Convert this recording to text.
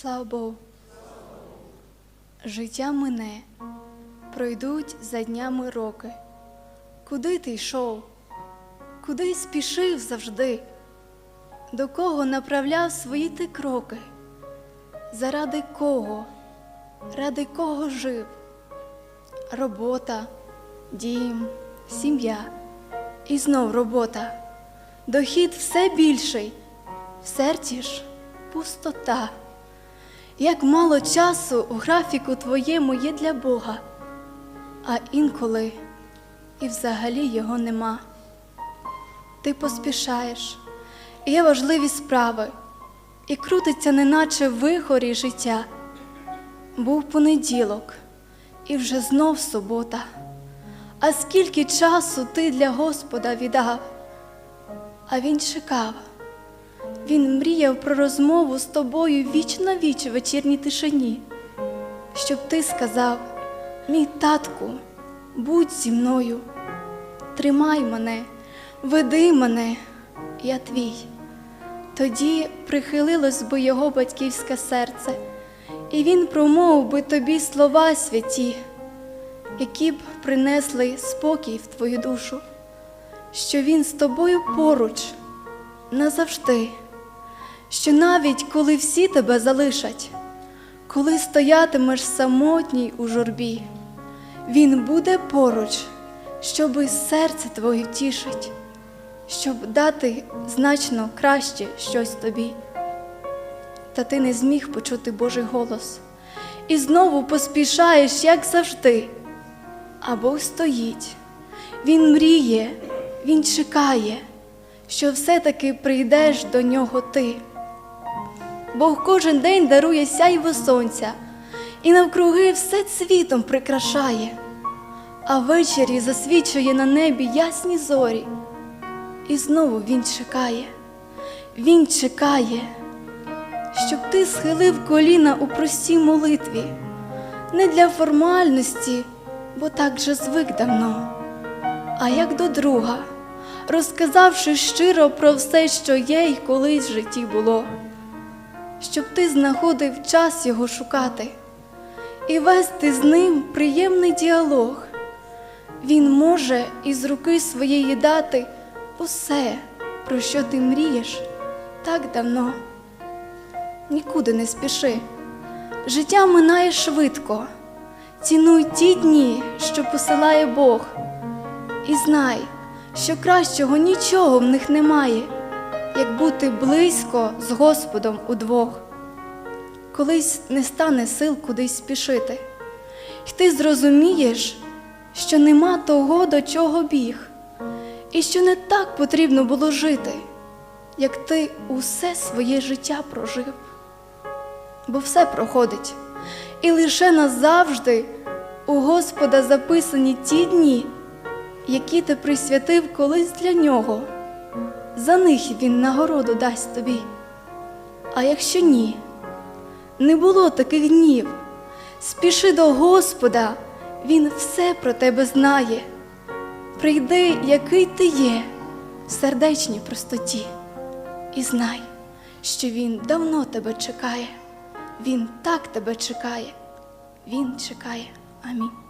Слава Богу. Життя мине, пройдуть за днями роки. Куди ти йшов? Куди спішив завжди? До кого направляв свої ти кроки? Заради кого? Ради кого жив? Робота, дім, сім'я і знов робота. Дохід все більший, в серці ж пустота. Як мало часу у графіку твоєму є для Бога, а інколи і взагалі його нема. Ти поспішаєш, є важливі справи, і крутиться, неначе вихорі життя. Був понеділок, і вже знов субота. А скільки часу ти для Господа віддав? А він чекав. Він мріяв про розмову з тобою віч на віч у вечірній тишині, щоб ти сказав, мій татку, будь зі мною, тримай мене, веди мене, я твій. Тоді прихилилось би його батьківське серце, і він промовив би тобі слова святі, які б принесли спокій в твою душу, що він з тобою поруч назавжди що навіть коли всі тебе залишать, коли стоятимеш самотній у журбі, він буде поруч, щоби серце твоє тішить, щоб дати значно краще щось тобі. Та ти не зміг почути Божий голос і знову поспішаєш, як завжди. А Бог стоїть, Він мріє, Він чекає, що все-таки прийдеш до нього ти. Бог кожен день дарує сяйво сонця і навкруги все цвітом прикрашає, а ввечері засвічує на небі ясні зорі. І знову він чекає, він чекає, щоб ти схилив коліна у простій молитві, не для формальності, бо так же звик давно, а як до друга, розказавши щиро про все, що є й колись в житті було щоб ти знаходив час його шукати і вести з ним приємний діалог. Він може із руки своєї дати усе, про що ти мрієш так давно. Нікуди не спіши, життя минає швидко, цінуй ті дні, що посилає Бог, і знай, що кращого нічого в них немає як бути близько з Господом удвох. Колись не стане сил кудись спішити, І ти зрозумієш, що нема того, до чого біг, і що не так потрібно було жити, як ти усе своє життя прожив. Бо все проходить, і лише назавжди у Господа записані ті дні, які ти присвятив колись для нього за них він нагороду дасть тобі. А якщо ні, не було таких днів, спіши до Господа, Він все про тебе знає. Прийди, який ти є, в сердечній простоті, і знай, що Він давно тебе чекає, Він так тебе чекає, Він чекає. Амінь.